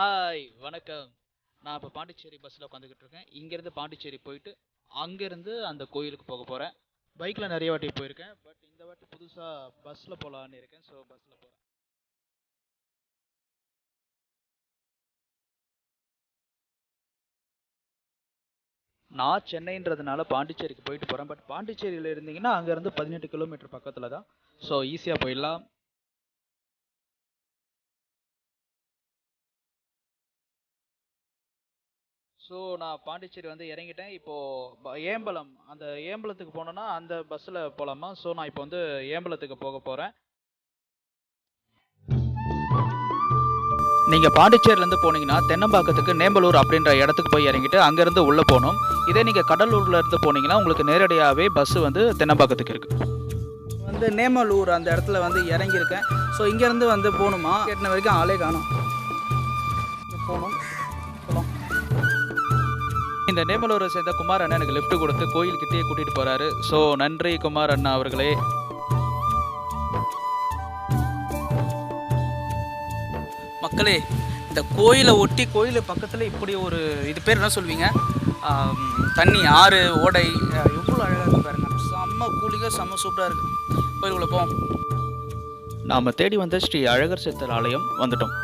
Hi வணக்கம். நான் இப்போ பாண்டிச்சேரி பஸ்ஸில் உட்காந்துக்கிட்டு இருக்கேன். இங்கேருந்து பாண்டிச்சேரி போயிட்டு அங்கேருந்து அந்த கோயிலுக்கு போக போகிறேன் பைக்கில் நிறைய வாட்டி போயிருக்கேன். பட் இந்த வாட்டி புதுசாக பஸ்ஸில் போகலான்னு இருக்கேன். ஸோ பஸ்ஸில் போகிறேன் நான் சென்னைன்றதுனால பாண்டிச்சேரிக்கு போயிட்டு போகிறேன் பட் பாண்டிச்சேரியில் இருந்தீங்கன்னா அங்கேருந்து பதினெட்டு கிலோமீட்டர் பக்கத்தில் தான் ஸோ ஈஸியாக போயிடலாம். ஸோ நான் பாண்டிச்சேரி வந்து இறங்கிட்டேன். இப்போது ஏம்பலம் அந்த ஏம்பலத்துக்கு போனோன்னா அந்த பஸ்ஸில் போகலாமா ஸோ நான் இப்போ வந்து ஏம்பலத்துக்கு போக போகிறேன் நீங்கள் பாண்டிச்சேரியிலேருந்து போனீங்கன்னா தென்னம்பாக்கத்துக்கு நேம்பலூர் அப்படின்ற இடத்துக்கு போய் இறங்கிட்டு அங்கேருந்து உள்ளே போகணும். இதே நீங்கள் கடலூர்ல இருந்து போனீங்கன்னா உங்களுக்கு நேரடியாகவே பஸ்ஸு வந்து தென்னம்பாக்கத்துக்கு இருக்குது வந்து நேமலூர் அந்த இடத்துல வந்து இறங்கியிருக்கேன். ஸோ இங்கேருந்து வந்து போகணுமா? கேட்டின வரைக்கும் ஆளே காணும். போகணும். இந்த நேமலூரை சேர்ந்த குமார் அண்ணா எனக்கு லிஃப்ட் கொடுத்து கோயில்கிட்டயே கூட்டிகிட்டு போகிறாரு ஸோ நன்றி குமார் அண்ணா அவர்களே. மக்களே இந்த கோயிலை ஒட்டி கோயில் பக்கத்தில் இப்படி ஒரு இது பேர் என்ன சொல்வீங்க? தண்ணி ஆறு ஓடை அஹ், எவ்வளோ அழகாக இருக்கு பாருங்க. செம்ம கூலிங்காக செம்ம சூப்பராக இருக்குது கோயிலுக்குள்ளே போவோம் நாம் தேடி வந்த ஸ்ரீ அழகர் சித்தர் ஆலயம் வந்துட்டோம்.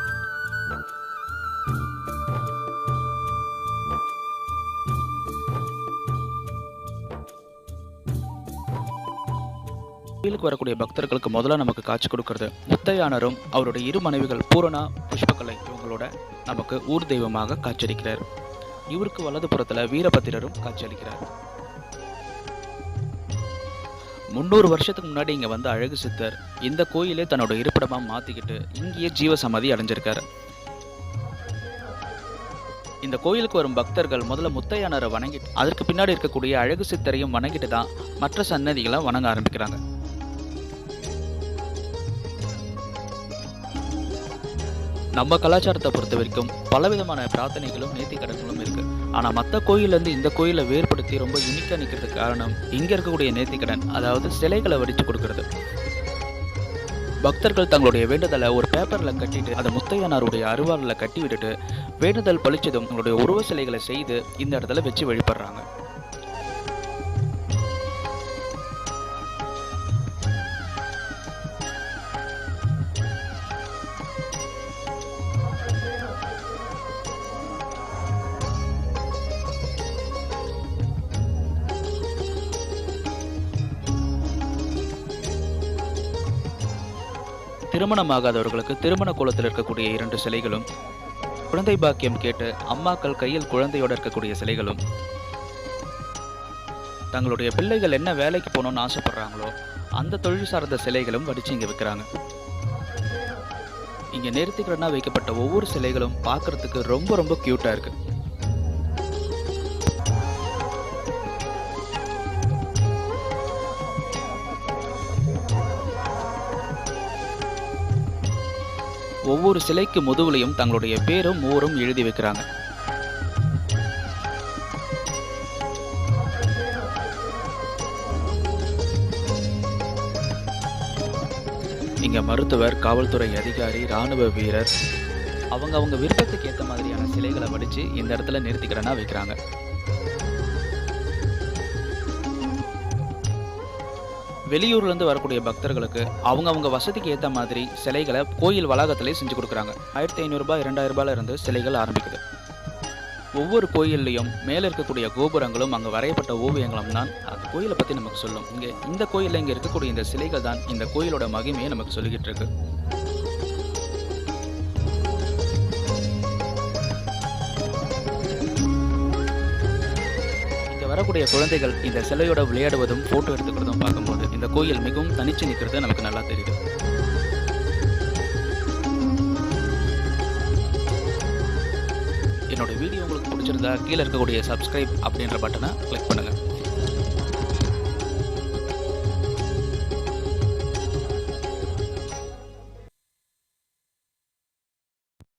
கோயிலுக்கு வரக்கூடிய பக்தர்களுக்கு முதல்ல நமக்கு காட்சி கொடுக்கறது முத்தையானரும் அவருடைய இரு மனைவிகள் பூரணா புஷ்பகலை இவங்களோட நமக்கு ஊர் தெய்வமாக காட்சியளிக்கிறார். இவருக்கு வலது புறத்துல வீரபத்திரரும் காட்சியளிக்கிறார். முந்நூறு வருஷத்துக்கு முன்னாடி இங்கே வந்த அழகு சித்தர் இந்த கோயிலே தன்னோட இருப்பிடமாக மாற்றிக்கிட்டு இங்கேயே ஜீவசமாதி அடைஞ்சிருக்காரு. இந்த கோயிலுக்கு வரும் பக்தர்கள் முதல்ல முத்தையானரை வணங்கி அதற்கு பின்னாடி இருக்கக்கூடிய அழகு சித்தரையும் வணங்கிட்டு தான் மற்ற சன்னதிகளை வணங்க ஆரம்பிக்கிறாங்க. நம்ம கலாச்சாரத்தை பொறுத்த வரைக்கும் பலவிதமான பிரார்த்தனைகளும் நேர்த்திக்கடன்களும் இருக்கு. ஆனால் மற்ற கோயிலேருந்து இந்த கோயிலை வேறுபடுத்தி ரொம்ப யூனிக்காக நிற்கிறதுக்கு காரணம் இங்கே இருக்கக்கூடிய நேர்த்திக்கடன் அதாவது சிலைகளை வடித்து கொடுக்கறது. பக்தர்கள் தங்களுடைய வேண்டுதலை ஒரு பேப்பரில் கட்டிட்டு அதை முத்தையனாருடைய அருவாளில் கட்டி விட்டுட்டு வேண்டுதல் பளிச்சதும் தங்களுடைய உருவ சிலைகளை செய்து இந்த இடத்துல வச்சு வழிபடுறாங்க. திருமணமாகாதவர்களுக்கு திருமண கோலத்தில் இருக்கக்கூடிய இரண்டு சிலைகளும் குழந்தை பாக்கியம் கேட்டு அம்மாக்கள் கையில் குழந்தையோட இருக்கக்கூடிய சிலைகளும். தங்களுடைய பிள்ளைகள் என்ன வேலைக்கு போகணும்னு ஆசைப்படுறாங்களோ அந்த தொழில் சார்ந்த சிலைகளும் வடிச்சு இங்கே விற்கிறாங்க இங்கே நேர்த்திக்கடனாக வைக்கப்பட்ட ஒவ்வொரு சிலைகளும் பார்க்கறதுக்கு ரொம்ப ரொம்ப க்யூட்டாக இருக்கு. ஒவ்வொரு சிலைக்கு முதுகுலையும் தங்களுடைய பேரும் ஊரும் எழுதி வைக்கிறாங்க. இங்க மருத்துவர் காவல்துறை அதிகாரி ராணுவ வீரர் அவங்க அவங்க விருப்பத்துக்கு ஏற்ற மாதிரியான சிலைகளை வடிச்சு இந்த இடத்துல நிறுத்திக்கிறேன்னா வைக்கிறாங்க. வெளியூர்ல இருந்து வரக்கூடிய பக்தர்களுக்கு அவங்க அவங்க வசதிக்கு ஏற்ற மாதிரி சிலைகளை கோயில் வளாகத்திலே செஞ்சு கொடுக்குறாங்க. ஆயிரத்தி ஐநூறுரூபா இரண்டாயிரம் ரூபாயில இருந்து சிலைகள் ஆரம்பிக்குது. ஒவ்வொரு கோயில்லையும் மேலே இருக்கக்கூடிய கோபுரங்களும் அங்கே வரையப்பட்ட ஓவியங்களும் தான் அந்த கோயிலை பற்றி நமக்கு சொல்லும். இங்கே இந்த கோயிலில் இங்கே இருக்கக்கூடிய இந்த சிலைகள் தான் இந்த கோயிலோட மகிமையை நமக்கு சொல்லிக்கிட்டு இருக்கு. வரக்கூடிய குழந்தைகள் இந்த சிலையோட விளையாடுவதும் ஃபோட்டோ எடுத்துக்கிறதும் பார்க்கும்போது இந்த கோயில் மிகவும் தனிச்சு நிற்கிறது நமக்கு நல்லா தெரியுது. என்னோட வீடியோ உங்களுக்கு பிடிச்சிருந்தா கீழே இருக்கக்கூடிய சப்ஸ்கிரைப் அப்படின்ற பட்டனை கிளிக் பண்ணுங்கள்